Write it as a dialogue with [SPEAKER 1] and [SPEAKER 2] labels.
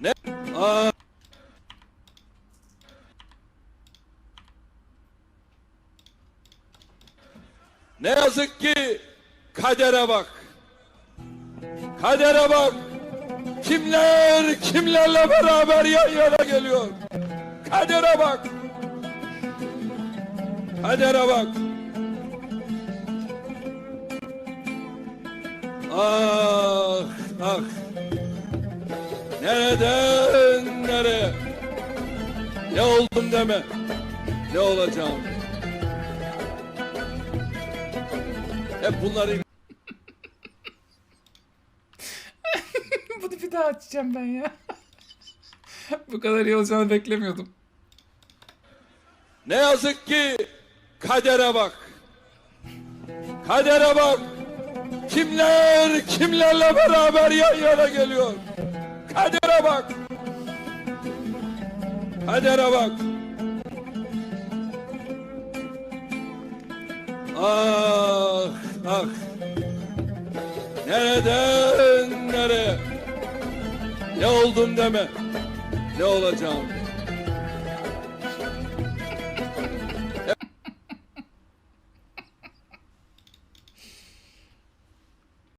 [SPEAKER 1] Ne? Aa. Ne yazık ki kadere bak. Kadere bak. Kimler kimlerle beraber yan yana geliyor. Kadere bak. Kadere bak. Ah ah. Nereden nereye? Ne oldum deme. Ne olacağım? Hep bunları
[SPEAKER 2] Bunu bir daha açacağım ben ya. Bu kadar iyi olacağını beklemiyordum.
[SPEAKER 1] Ne yazık ki kadere bak. Kadere bak. Kimler kimlerle beraber yan yana geliyor. Kadere bak. Kadere bak. Ah ah. Nereden nereye? Ne oldum deme. Ne olacağım?